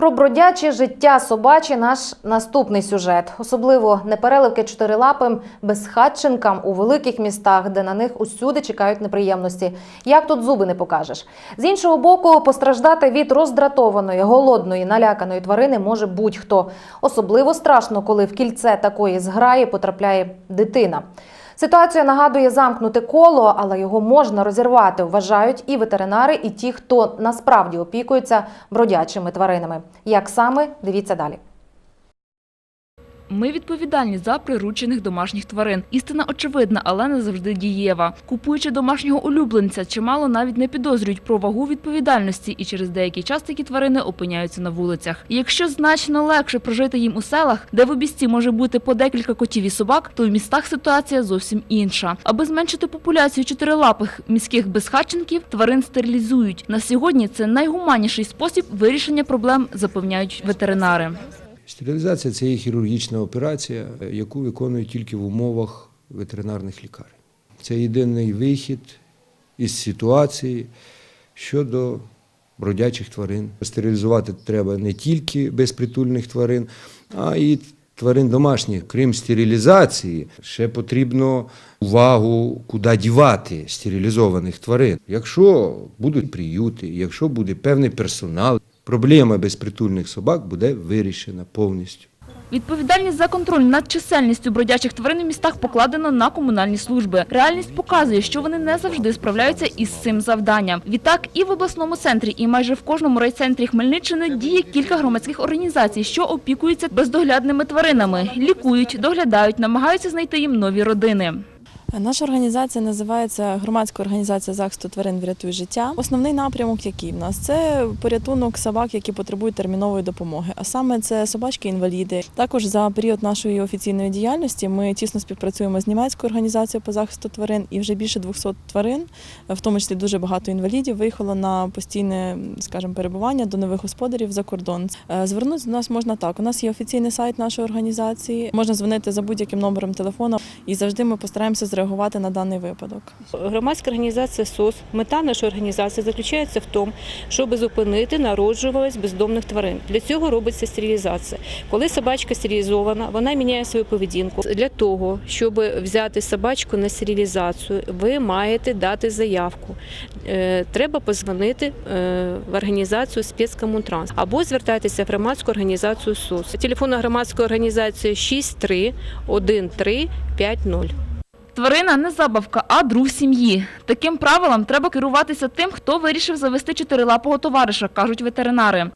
Про бродяче життя собачі наш наступний сюжет. Особливо непереливки чотирилапим безхатченкам у великих містах, де на них усюди чекають неприємності. Як тут зуби не покажеш? З іншого боку, постраждати від роздратованої, голодної, наляканої тварини може будь-хто. Особливо страшно, коли в кільце такої зграї потрапляє дитина. Ситуація нагадує замкнуте коло, але його можна розірвати, вважають і ветеринари, і ті, хто насправді опікується бродячими тваринами. Як саме дивіться далі. Ми відповідальні за приручених домашніх тварин. Істина очевидна, але не завжди дієва. Купуючи домашнього улюбленця, чимало навіть не підозрюють про вагу відповідальності, і через деякий час такі тварини опиняються на вулицях. Якщо значно легше прожити їм у селах, де в обісті може бути по декілька котів і собак, то в містах ситуація зовсім інша. Аби зменшити популяцію чотирилапих міських безхатченків, тварин стерилізують. На сьогодні це найгуманніший спосіб вирішення проблем, запевняють ветеринари. Стерилізація це є хірургічна операція, яку виконують тільки в умовах ветеринарних лікарень. Це єдиний вихід із ситуації щодо бродячих тварин. Стерилізувати треба не тільки безпритульних тварин, а й тварин домашніх. Крім стерилізації, ще потрібно увагу, куди дівати стерилізованих тварин. Якщо будуть приюти, якщо буде певний персонал, проблема безпритульних собак буде вирішена повністю. Відповідальність за контроль над чисельністю бродячих тварин у містах покладено на комунальні служби. Реальність показує, що вони не завжди справляються із цим завданням. Відтак і в обласному центрі, і майже в кожному райцентрі Хмельниччини діє кілька громадських організацій, що опікуються бездоглядними тваринами, лікують, доглядають, намагаються знайти їм нові родини. Наша організація називається громадська організація захисту тварин врятуй життя. Основний напрямок, який в нас це порятунок собак, які потребують термінової допомоги. А саме це собачки-інваліди. Також за період нашої офіційної діяльності ми тісно співпрацюємо з німецькою організацією по захисту тварин, і вже більше 200 тварин, в тому числі дуже багато інвалідів, виїхало на постійне, скажімо, перебування до нових господарів за кордон. Е, Звернутися до нас можна так. У нас є офіційний сайт нашої організації. Можна дзвонити за будь-яким номером телефону, і завжди ми постараємося зреагувати на даний випадок. Громадська організація СОС, мета нашої організації заключається в тому, щоб зупинити народжуваність бездомних тварин. Для цього робиться стерилізація. Коли собачка стерилізована, вона міняє свою поведінку. Для того, щоб взяти собачку на стерилізацію, ви маєте дати заявку. Е, Треба позвонити е, в організацію спецкомунтранс або звертайтеся в громадську організацію СОС. Телефон громадської організації 63 13 50. Тварина не забавка, а друг сім'ї. Таким правилам треба керуватися тим, хто вирішив завести чотирилапого товариша, кажуть ветеринари.